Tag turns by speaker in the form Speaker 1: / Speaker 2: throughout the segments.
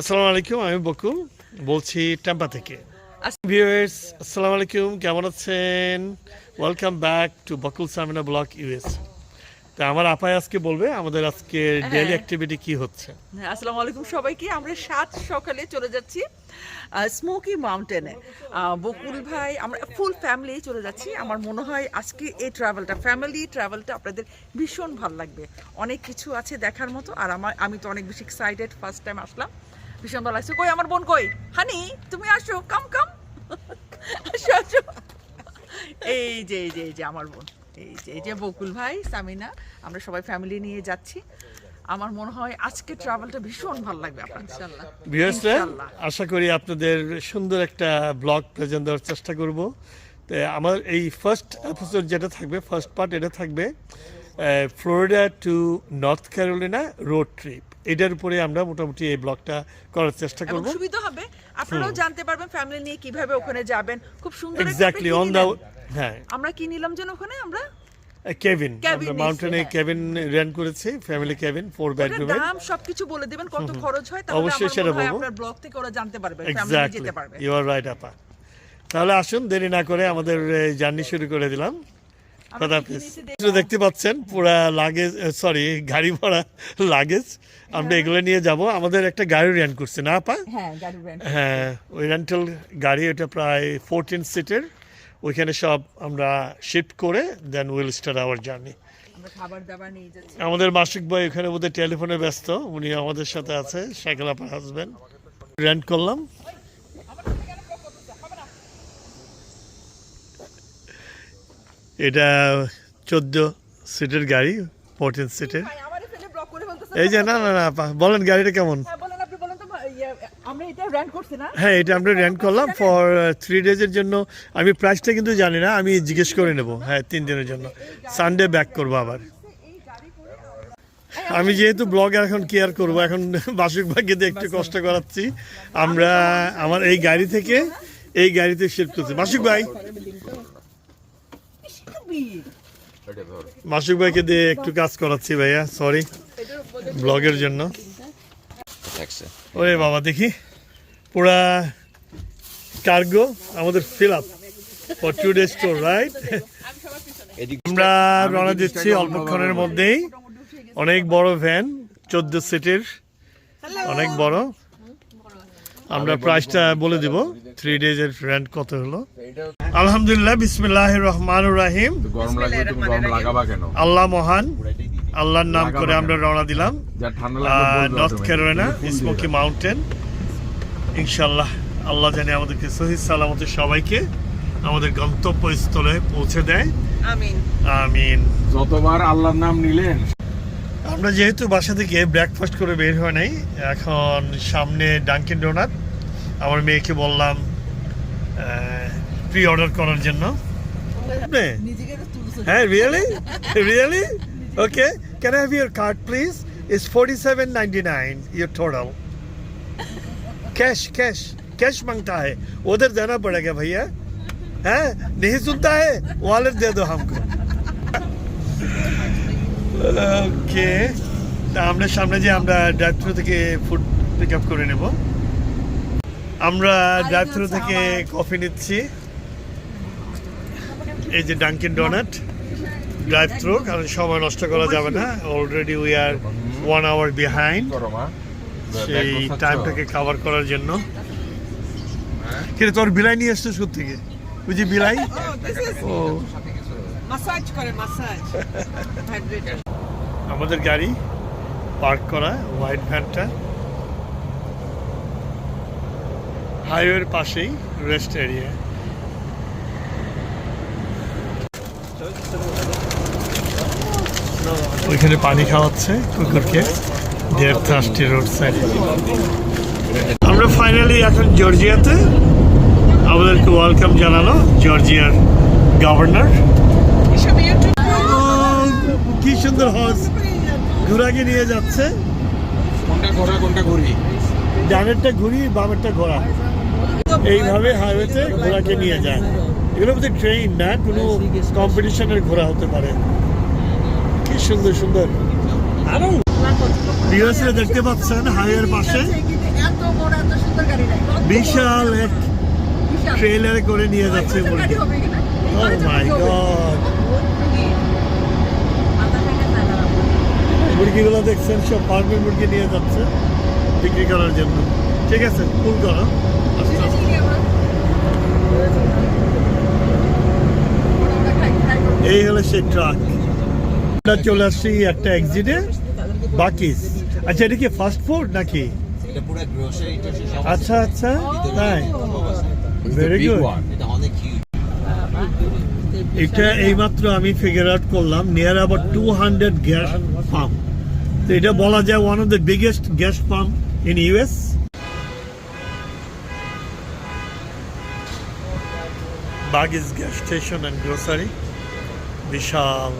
Speaker 1: আসসালামু আলাইকুম আমি বকুল। বলছি টেম্পা থেকে। ভিউয়ার্স আসসালামু আলাইকুম কেমন আছেন? Welcome back to Bakul Samina vlog US. তা আমার আপায় আজকে বলবে আমাদের আজকে ডেইলি অ্যাক্টিভিটি কি হচ্ছে?
Speaker 2: হ্যাঁ, আসসালামু আলাইকুম সবাইকে। আমরা সাত সকালে চলে যাচ্ছি স্মোকি মাউন্টেনে বকুল ভাই আমরা ফুল ফ্যামিলি চলে যাচ্ছি। আমার মনে হয় আজকে এই ট্রাভেলটা ফ্যামিলি ট্রাভেলটা আপনাদের ভীষণ ভালো লাগবে। অনেক কিছু আছে দেখার মতো আর আমার আমি তো অনেক বেশি এক্সাইটেড ফার্স্ট টাইম আসলাম। ভীষণ ভালো লাগছে। কই আমার বোন কই? হানি তুমি আসো কাম কাম আসো আসো। এই যে এই যে এই যে আমার বোন। এই যে এই যে বকুল ভাই সামিনা আমরা সবাই ফ্যামিলি নিয়ে যাচ্ছি। আমার মনে হয় আজকে ট্রাভেলটা ভীষণ ভালো লাগবে
Speaker 1: ভিউয়ার্সরা আশা করি আপনাদের সুন্দর একটা ব্লগ প্রেজেন্ট দেওয়ার চেষ্টা করব। তো আমার এই ফার্স্ট এপিসোড যেটা থাকবে ফার্স্ট পার্ট এটা থাকবে Florida to North Carolina road trip এটার উপরে আমরা মোটামুটি এই ব্লগটা করার চেষ্টা করব।
Speaker 2: সুবিধা হবে। আপনারাও জানতে পারবেন ফ্যামিলি নিয়ে কীভাবে ওখানে যাবেন। খুব সুন্দর
Speaker 1: এক্স্যাক্টলি অন
Speaker 2: নিলেন?
Speaker 1: হ্যাঁ।
Speaker 2: আমরা কি নিলাম যেন ওখানে? আমরা
Speaker 1: কেভিন আমরা মাউন্টেনে। কেভিন রেন্ট করেছি ফ্যামিলি কেভিন ফোর
Speaker 2: ওটার
Speaker 1: বেডরুমের
Speaker 2: দাম সবকিছু বলে দিবেন কত খরচ হয় তাহলে
Speaker 1: অবশ্যই
Speaker 2: আমার
Speaker 1: সেটা বলব।
Speaker 2: আপনার ব্লগ থেকে ওরা জানতে পারবে ফ্যামিলি যেতে পারবে।
Speaker 1: ইউ আর রাইট আপা। তাহলে আসুন দেরি না করে আমাদের জার্নি শুরু করে দিলাম। দেখতে পাচ্ছেন পুরা লাগেজ সরি গাড়ি ভরা লাগেজ আমরা এগুলো নিয়ে যাব। আমাদের একটা গাড়ি রেন্ট করছে না আপা?
Speaker 2: হ্যাঁ
Speaker 1: হ্যাঁ ওই রেন্টাল গাড়ি ওটা প্রায় ফোরটিন সিটের ওইখানে সব আমরা শিফট করে
Speaker 2: than will start our journey
Speaker 1: আমাদের মাসিক ভাই ওখানে বোধহয় টেলিফোনে ব্যস্ত। উনি আমাদের সাথে আছে সাইকেল আপার হাজবেন্ড রেন্ট করলাম। এটা চোদ্দ সিটের গাড়ি ফোরটিন সিটের। এই যে না না না বলেন গাড়িটা কেমন?
Speaker 2: হ্যাঁ ইয়ে, এটা
Speaker 1: হ্যাঁ এটা আমরা রেন্ট করলাম ফর থ্রি ডেজের জন্য। আমি প্রাইসটা কিন্তু জানি না আমি জিজ্ঞেস করে নেব। হ্যাঁ তিন দিনের জন্য। সানডে ব্যাক করব আবার। আমি যেহেতু ব্লগার এখন কেয়ার করব এখন বাসুক ভাগ্যে দিয়ে একটু কষ্ট করাচ্ছি। আমরা আমার এই গাড়ি থেকে এই গাড়িতে শিফট করছি। বাসুক ভাই মাসুক ভাইকে দিয়ে একটু কাজ করাচ্ছি ভাইয়া সরি ব্লগের জন্য। ওরে বাবা দেখি পুরা কার্গো আমাদের fill up for two days tour
Speaker 3: right
Speaker 1: আমরা রওনা দিচ্ছি অল্পক্ষণের মধ্যেই। অনেক বড় ভ্যান চোদ্দ সিটের অনেক বড়। আমরা প্রাইসটা বলে দিব। থ্রি ডেজের রেন্ট কত হলো? আলহামদুলিল্লাহ বিসমিল্লাহ রহমান রাহিম। আল্লাহ মহান আল্লাহর নাম করে আমরা রওনা দিলাম। নর্থ। ক্যারোলিনা স্মোকি মাউন্টেন ইনশাল্লাহ আল্লাহ জানে আমাদেরকে সহি সালামতে সবাইকে আমাদের গন্তব্যস্থলে পৌঁছে দেয়।
Speaker 2: আমিন।
Speaker 1: আমিন।
Speaker 3: যতবার আল্লাহর নাম নিলেন।
Speaker 1: আমরা যেহেতু বাসা থেকে ব্রেকফাস্ট করে বের হয় নাই এখন সামনে ডাঙ্কিন ডোনাট আমার মেয়েকে বললাম প্রি অর্ডার করার জন্য আপনি?
Speaker 2: নিজেকে তো তুলছে
Speaker 1: হ্যাঁ really really okay can have your card please is forty seven ninety nine your total cash cash cash मांगता है उधर देना पड़ेगा भैया हैं नहीं सुनता है वॉलेट दे दो हमको ওকে তা আমরা সামনে যে আমরা ড্রাইভ থ্রু থেকে ফুড পিক আপ করে নেব আমরা ড্রাইভ থ্রু থেকে কফি নিচ্ছি। এই যে ডাঙ্কিন ডোনাট ড্রাইভ থ্রু কারণ সময় নষ্ট করা যাবে না। Already we are one
Speaker 3: hour behind
Speaker 1: সেই টাইমটাকে কভার করার জন্য। কিন্তু তোর বিলাই নিয়ে আসছিস কোথা থেকে বুঝি বিলাই। ও।
Speaker 2: মাসাজ করে মাসাজ
Speaker 1: আমাদের গাড়ি পার্ক করা হোয়াইট ভ্যানটা হাইওয়ের পাশেই রেস্ট এরিয়া। ওইখানে পানি খাওয়াচ্ছে কুকুরকে। থার্সটি রোড সাইড আমরা ফাইনালি এখন জর্জিয়াতে আমাদেরকে ওয়েলকাম জানালো জর্জিয়ার গভর্নর কি সুন্দর হজ। ঘোড়াকে নিয়ে যাচ্ছে।
Speaker 3: কোনটা ঘোরা কোনটা ঘুরি
Speaker 1: ডানেরটা ঘুরি বামেরটা ঘোড়া। এইভাবে হাইওয়েতে ঘোড়াকে নিয়ে যায়। এগুলো বোধহয় ট্রেন না? কোনো কম্পিটিশনের ঘোড়া হতে পারে। কি সুন্দর সুন্দর। ইউএসএ দেখতে পাচ্ছেন হাইওয়ের পাশে। বিশাল এক। ট্রেলারে করে নিয়ে যাচ্ছে মুরগি। Oh my
Speaker 4: god.
Speaker 1: মুরগিগুলো দেখছেন, সব ফার্মের মুরগি নিয়ে যাচ্ছে বিক্রি করার জন্য। ঠিক আছে, ফুল করো আস্তে আস্তে।
Speaker 4: Seriously, আমরা- ওরা- ওরা খাই- খাই করব।
Speaker 1: এই হলো সেই ট্রাক আমরা চলে আসছি একটা এক্সিটে বাকিস আচ্ছা এটা কি ফাস্ট ফুড নাকি? আচ্ছা আচ্ছা তাই। Very
Speaker 3: one.
Speaker 5: এটা
Speaker 1: এইমাত্র আমি ফিগার আউট করলাম নিয়ার আবার টু হান্ড্রেড গ্যাস পাম্প তো এটা বলা যায় one of the biggest gas pump in US Buc-ee's gas station and grocery Vishal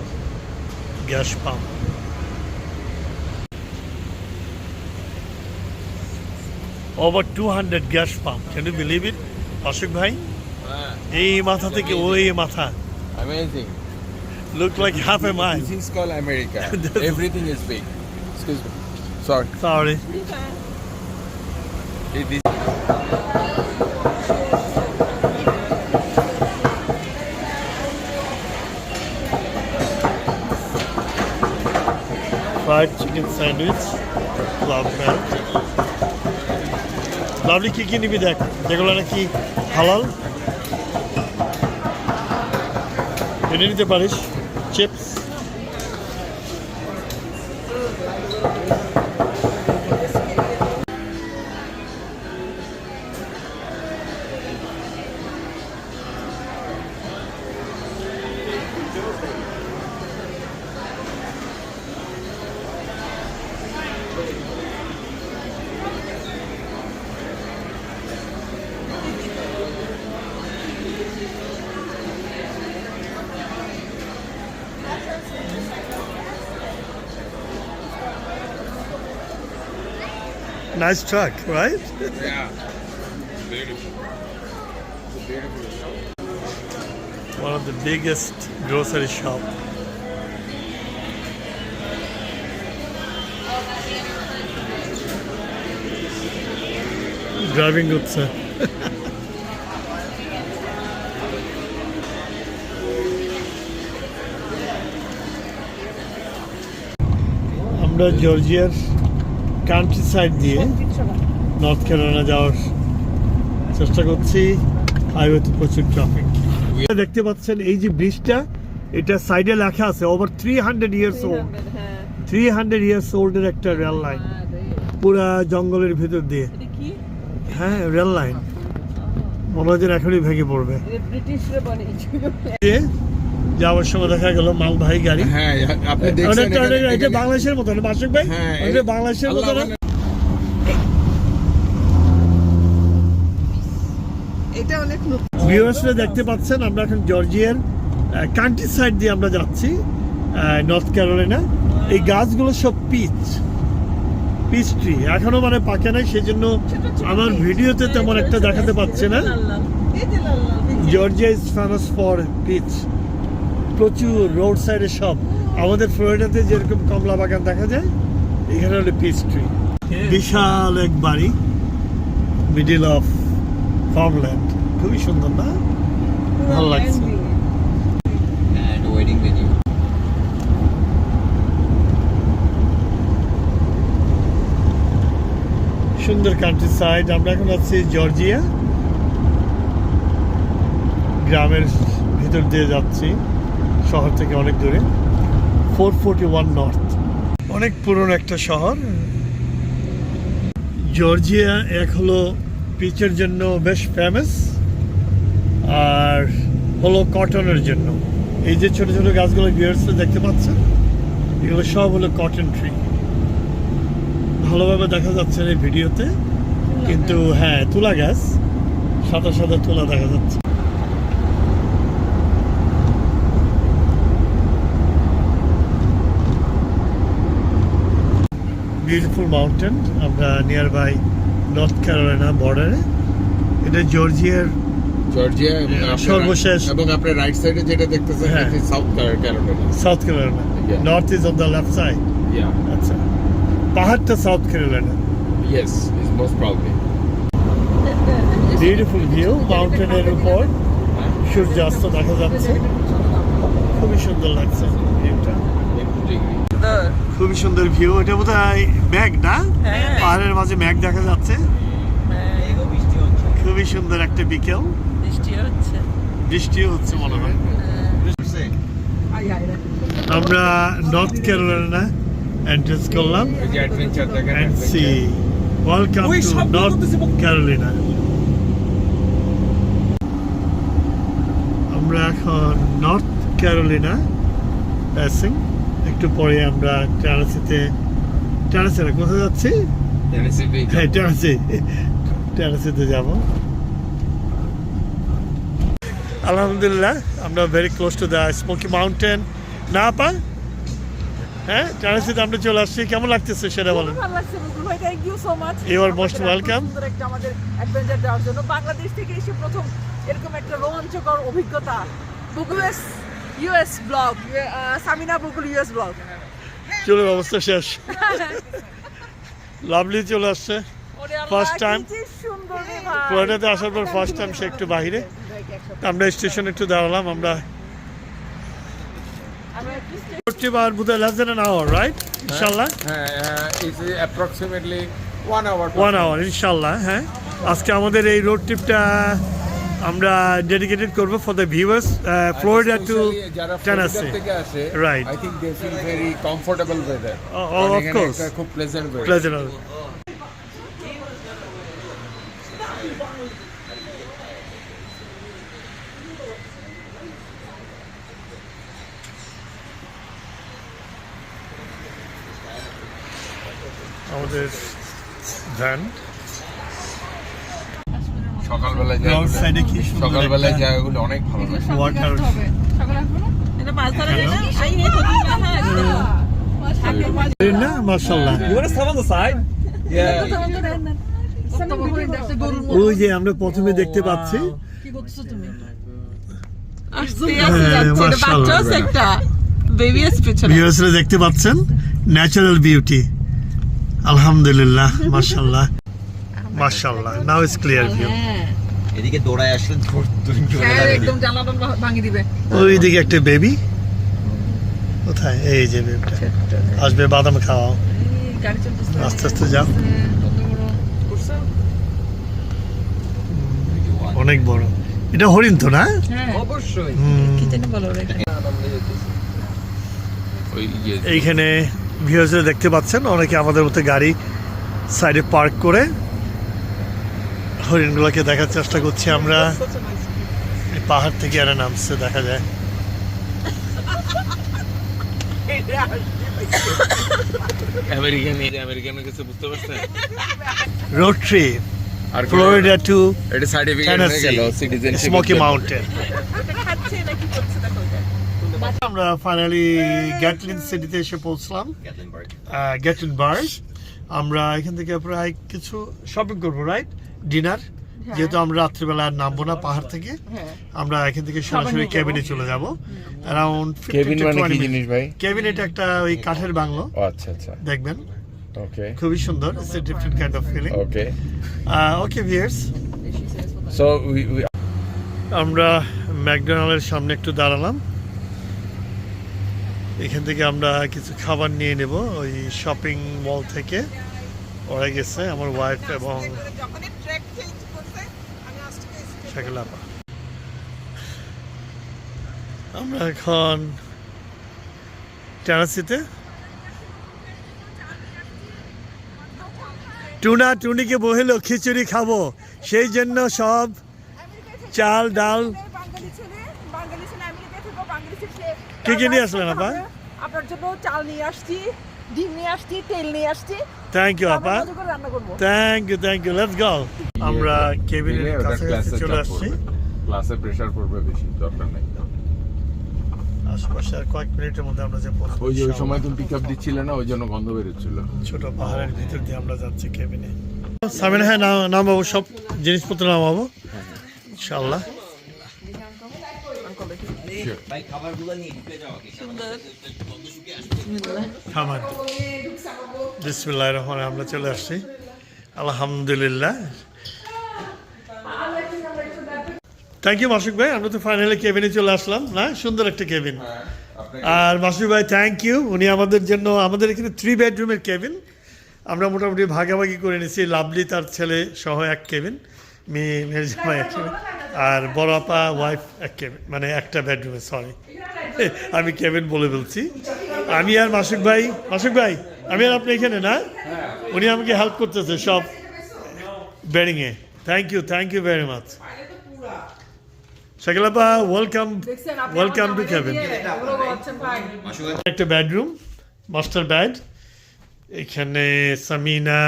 Speaker 1: gas pump over two hundred gas pump can you believe it Ashok ভাই এই মাথা থেকে ওই মাথা
Speaker 3: Amazing.
Speaker 1: look like half a mile.
Speaker 3: This is called America. Everything is big. Excuse me. Sorry.
Speaker 1: Sorry.
Speaker 3: It is
Speaker 1: Fried chicken sandwich. Love man. Lovely কি কি নিবি দেখ যেগুলো নাকি হালাল এনে নিতে পারিস Nice truck, right?
Speaker 3: yeah. Beautiful. It's a beautiful shop.
Speaker 1: One of the biggest grocery shop. Driving করছে আমরা জর্জিয়ার কান্ট্রি সাইড দিয়ে নর্থ ক্যারোলিনা যাওয়ার চেষ্টা করছি। হাইওয়েতে প্রচুর ট্রাফিক দেখতে পাচ্ছেন এই যে ব্রিজটা এটা সাইডে লেখা আছে over three hundred years old three hundred years ওল্ডের একটা রেল লাইন পুরা জঙ্গলের ভিতর দিয়ে। হ্যাঁ রেল লাইন মনে হয় এখনই ভেঙে পড়বে। যাওয়ার সময় দেখা গেল মালবাহী গাড়ি।
Speaker 3: হ্যাঁ আপনি দেখছেন
Speaker 1: এটা বাংলাদেশের মতো না মাসুক ভাই?
Speaker 3: হ্যাঁ,
Speaker 1: এটা বাংলাদেশের মতো না?
Speaker 2: এটা অনেক
Speaker 1: ভিউয়ার্সরা দেখতে পাচ্ছেন আমরা এখন জর্জিয়ার কান্ট্রি সাইড দিয়ে আমরা যাচ্ছি নর্থ ক্যারোলিনা এই গাছগুলো সব পিচ পিচ ট্রি এখনও মানে পাকে নাই সেজন্য আমার ভিডিওতে তেমন একটা দেখাতে পাচ্ছে না। Georgia is famous for peach প্রচুর রোড সাইডে সব। আমাদের ফ্লোরিডাতে যেরকম কমলা বাগান দেখা যায় এখানে হলো পিচ ট্রি বিশাল এক বাড়ি মিডিল অফ ফার্মল্যান্ড খুবই সুন্দর না? ভালো লাগছে। সুন্দর কান্ট্রি সাইড আমরা এখন আছি জর্জিয়া গ্রামের ভিতর দিয়ে যাচ্ছি। শহর থেকে অনেক দূরে, ফোর ফোর্টি ওয়ান নর্থ। অনেক পুরনো একটা শহর। জর্জিয়া এক হলো পিচের জন্য বেশ ফেমাস আর হলো কটনের জন্য। এই যে ছোট ছোট গাছগুলো বিয়ার্স দেখতে পাচ্ছেন, এগুলো সব হলো কটন ট্রি ভালোভাবে দেখা যাচ্ছে এই ভিডিওতে, কিন্তু হ্যাঁ তুলা গাছ, সাদা সাদা তুলা দেখা যাচ্ছে। বিউটিফুল মাউন্টেন আমরা নিয়ার বাই নর্থ ক্যারোলাইনা বর্ডারে এটা জর্জিয়ার
Speaker 3: জর্জিয়া
Speaker 1: সর্বশেষ।
Speaker 3: এবং আপনার রাইট সাইডে যেটা দেখতেছেন
Speaker 1: হ্যাঁ। South Carolina
Speaker 3: South
Speaker 1: Carolina north is on the left
Speaker 3: side
Speaker 1: আচ্ছা। পাহাড়টা South Carolina
Speaker 3: Yes, it's most probably.
Speaker 1: Beautiful view মাউন্টেনের উপর। সূর্যাস্ত দেখা যাচ্ছে। খুবই সুন্দর লাগছে। ভিউটা। খুবই সুন্দর ভিউ এটা বোধ হয় ম্যাগ না?
Speaker 2: হ্যাঁ।
Speaker 1: পাহাড়ের মাঝে ম্যাগ দেখা যাচ্ছে। খুবই সুন্দর একটা বিকেল।
Speaker 2: বৃষ্টি হচ্ছে।
Speaker 1: বৃষ্টিও হচ্ছে মনে হয়। আমরা নর্থ ক্যারোলাইনা এন্ট্রেন্স করলাম। North
Speaker 2: করতেছে বক-
Speaker 1: Carolina. আমরা এখন নর্থ ক্যারোলিনা প্যাসিং একটু পরে আমরা টেরাসিতে টেরাসে না কোথায় যাচ্ছি? হ্যাঁ টেরাসি টেরাসিতে যাব। আলহামদুলিল্লাহ আমরা very close to the Smoky Mountain না পা হ্যাঁ টেরাসিতে আমরা চলে আসছি। কেমন লাগতেছে সেটা বলেন।
Speaker 2: ইউ আমাদের অ্যাডভেঞ্চার দেওয়ার জন্য। বাংলাদেশ থেকে এসে প্রথম এরকম একটা রোমাঞ্চকর অভিজ্ঞতা। US blog Samina Bokul US blog
Speaker 1: চলে অবস্থা শেষ। লাভলি চলে আসছে।
Speaker 2: ফার্স্ট ভাই।
Speaker 1: ফ্লোরিডাতে আসার পর ফার্স্ট টাইম সে একটু বাইরে। আমরা স্টেশনে একটু দাঁড়ালাম আমরা আর বোধহয় less than an hour right ইনশাল্লাহ
Speaker 3: হ্যাঁ it's approximately one hour
Speaker 1: one hour ইনশাল্লাহ হ্যাঁ। আজকে আমাদের এই রোড ট্রিপটা আমরা ডেডিকেটেড করব for the viewers
Speaker 3: Florida to
Speaker 1: Tennessee
Speaker 3: Florida থেকে আসে
Speaker 1: Right.
Speaker 3: I think they feel very comfortable weather
Speaker 1: Oh, oh, of course.
Speaker 3: একটা খুব pleasant weather
Speaker 1: প্লেজার আমাদের ভ্যান
Speaker 3: সকালবেলা
Speaker 1: সাইডে কি সুন্দর
Speaker 3: জায়গাগুলো অনেক ভালো লাগে।
Speaker 1: ওয়াটার
Speaker 2: এটা মাছ ধরা যায় না?
Speaker 1: হ্যাঁ, না মাশাআল্লাহ। ওই যে আমরা প্রথমে দেখতে পাচ্ছি। ভিউয়ার্সরা দেখতে পাচ্ছেন? ন্যাচারাল বিউটি আলহামদুলিল্লাহ মাশাআল্লাহ। মাশাআল্লাহ নাও ইজ ক্লিয়ার ভিউ
Speaker 5: এদিকে দৌড়ায় আসলে
Speaker 2: হ্যাঁ, একদম জানালা ভাঙিয়ে দিবে।
Speaker 1: ওইদিকে একটা বেবি কোথায়? এই যে বেবিটা আসবে বাদাম খাওয়াও। আস্তে আস্তে যাও। অনেক বড়। এটা হরিণ তো না?
Speaker 2: হ্যাঁ।
Speaker 3: অবশ্যই। ইয়ে।
Speaker 1: এইখানে ভিউয়ার্সরা দেখতে পাচ্ছেন অনেকে আমাদের মতো গাড়ি সাইডে পার্ক করে হরিণগুলোকে দেখার চেষ্টা করছি আমরা। পাহাড় থেকে এরা নামছে দেখা যায়।
Speaker 3: আমেরিকান আমেরিকানের কাছে বুঝতে পারছেন
Speaker 1: রোড ট্রিপ
Speaker 3: আর
Speaker 1: ফ্লোরিডা টু
Speaker 3: এটা সার্টিফিকেট সিটিজেনশিপ
Speaker 1: স্মোকি মাউন্টেন
Speaker 2: নাকি
Speaker 1: আমরা ফাইনালি গ্যাটলিন সিটিতে এসে পৌঁছলাম। গ্যাটলিনবার্গ আমরা এখান থেকে প্রায় কিছু শপিং করব রাইট ডিনার যেহেতু আমরা রাত্রিবেলা আর নামবো না পাহাড় থেকে
Speaker 2: হ্যাঁ।
Speaker 1: আমরা এখান থেকে সরাসরি কেবিনে চলে যাব। অ্যারাউন্ড
Speaker 3: কেবিন মানে কি জিনিস ভাই?
Speaker 1: কেবিন এটা একটা ওই কাঠের বাংলো।
Speaker 3: আচ্ছা আচ্ছা।
Speaker 1: দেখবেন।
Speaker 3: ওকে
Speaker 1: খুবই সুন্দর। It's a different kind of feeling
Speaker 3: okay
Speaker 1: okay viewers
Speaker 3: so we
Speaker 1: আমরা ম্যাকডোনাল্ডের সামনে একটু দাঁড়ালাম। এখান থেকে আমরা কিছু খাবার নিয়ে নেব। ওই শপিং মল থেকে। ওরা গেছে আমার ওয়াইফ এবং
Speaker 2: যখনই ট্র্যাক চেঞ্জ করছে আমি আজকে
Speaker 1: আমরা এখন টেরাসিতে টুনা টুনিকে বহিল, খিচুড়ি খাব। সেই জন্য সব চাল, ডাল। কি কি নিয়ে আসলেন আপা?
Speaker 2: আপনার জন্য চাল নিয়ে আসছি, ডিম নিয়ে আসছি, তেল নিয়ে আসছি।
Speaker 1: থ্যাংক ইউ আপা।
Speaker 2: মজা করে রান্না করব।
Speaker 1: Thank you thank you let's go আমরা কেবিনের কাছে চলে আসছি।
Speaker 3: ক্লাসে প্রেসার পড়বে বেশি দরকার নেই।
Speaker 1: আশেপাশে আর কয়েক মিনিটের মধ্যে আমরা যে পৌঁছবো
Speaker 3: ওই যে ওই সময় তুমি পিক আপ দিচ্ছিলে না ওই জন্য গন্ধ বেরোচ্ছিল।
Speaker 1: ছোট পাহাড়ের ভিতর দিয়ে আমরা যাচ্ছি কেবিনে। সামিনা হ্যাঁ নাম- নামাবো সব জিনিসপত্র নামাবো ইনশাল্লাহ রহমান আমরা চলে আসছি আলহামদুলিল্লাহ থ্যাংক ইউ মাসুক ভাই আমরা তো ফাইনালি কেবিনে চলে আসলাম না? সুন্দর একটা কেবিন আর মাসুক ভাই থ্যাংক ইউ উনি আমাদের জন্য আমাদের এখানে থ্রি বেডরুমের কেবিন আমরা মোটামুটি ভাগাভাগি করে নিয়েছি। লাভলি তার ছেলে সহ এক কেবিন মেয়ে মেয়ের জামাই এক কেবিন আর বড় আপা ওয়াইফ এক কেবিন মানে একটা বেডরুমে সরি আমি কেবিন বলে বলছি। আমি আর মাসুক ভাই মাসুক ভাই আমি আর আপনি এখানে না? উনি আমাকে হেল্প করতেছে সব বেডিংয়ে thank you thank you very much শাকিলাপা welcome welcome to cabin একটা বেডরুম মাস্টার বেড এখানে সামিনা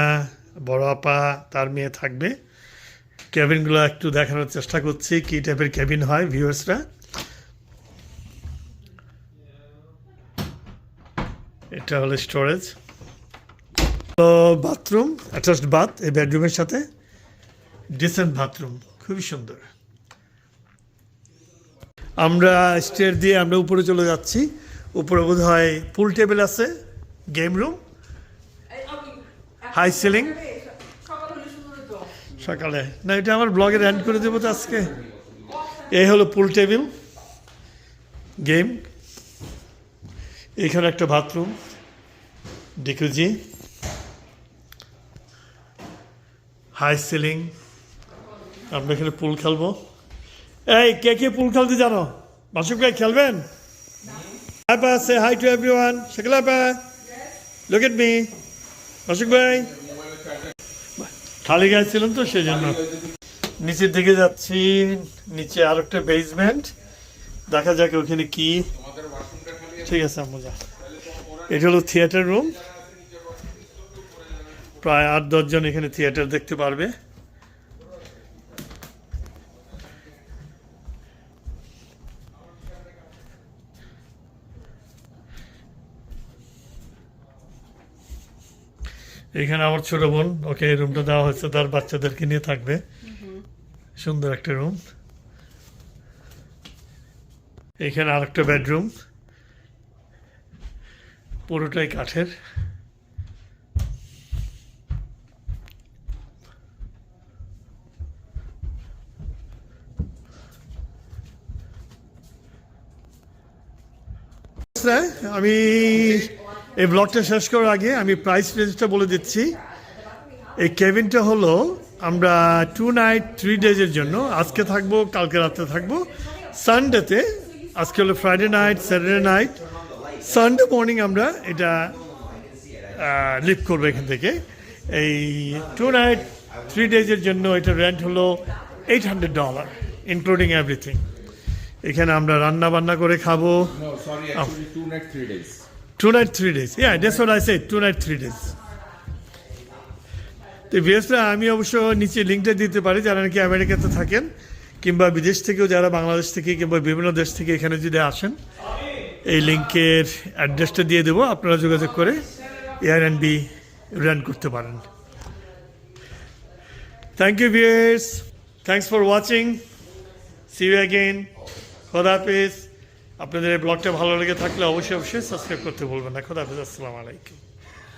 Speaker 1: বড় আপা তার মেয়ে থাকবে। কেবিনগুলো একটু দেখানোর চেষ্টা করছি, কী টাইপের ক্যাবিন হয় ভিউয়ার্সরা এটা হলো স্টোরেজ তো বাথরুম অ্যাটাচড বাথ এই বেডরুমের সাথে। ডিসেন্ট বাথরুম খুবই সুন্দর। আমরা স্টেয়ার দিয়ে আমরা উপরে চলে যাচ্ছি। উপরে বোধ হয় পুল টেবিল আছে গেম রুম হাই সিলিং সকালে। না এটা আমার ব্লগে র্যান্ড করে দেবো তো আজকে। এই হলো পুল টেবিল গেম এখানে একটা বাথরুম ডিকুজি হাই সিলিং আমরা এখানে পুল খেলব। এই কে কে পুল খেলতে জানো? মাসুক ভাই খেলবেন? হ্যাঁ Papa, say hi to everyone. Shakalapa. Look at me. মাসুক ভাই। খালি গায়ে ছিলেন তো সেই জন্য নিচের দিকে যাচ্ছি, নিচে আর একটা বেসমেন্ট দেখা যাক ওখানে কি। ঠিক আছে মজা এটা হলো থিয়েটার রুম প্রায় আট দশজন এখানে থিয়েটার দেখতে পারবে। এখানে আমার ছোট বোন, ওকে এই রুমটা দেওয়া হয়েছে, তার বাচ্চাদেরকে নিয়ে থাকবে। সুন্দর একটা রুম এখানে আরেকটা বেডরুম পুরোটাই কাঠের। আমি এই ব্লগটা শেষ করার আগে আমি প্রাইস রেঞ্জটা বলে দিচ্ছি। এই কেবিনটা হলো আমরা টু নাইট থ্রি ডেজের জন্য। আজকে থাকব কালকে রাতে থাকব। সানডেতে আজকে হলো Friday night Saturday night Sunday morning আমরা এটা লিভ করব এখান থেকে। এই টু নাইট থ্রি ডেজের জন্য এটা রেন্ট হলো eight hundred dollar including everything এখানে আমরা রান্না বান্না করে খাব।
Speaker 3: Nights, three days.
Speaker 1: Yeah, that's what I said. Two night, three days. তো ভিএসরা আমি অবশ্য নিচে লিঙ্কটা দিতে পারি যারা নাকি আমেরিকাতে থাকেন কিংবা বিদেশ থেকেও যারা বাংলাদেশ থেকে কিংবা বিভিন্ন দেশ থেকে এখানে যদি আসেন এই লিঙ্কের অ্যাড্রেসটা দিয়ে দেবো আপনারা যোগাযোগ করে এয়ার অ্যান্ড বি রান করতে পারেন thank you viewers thanks for watching see you again খোদাফিজ আপনাদের এই ব্লগটা ভালো লেগে থাকলে অবশ্যই অবশ্যই সাবস্ক্রাইব করতে বলবেন না। খোদাফিজ আসসালামু আলাইকুম।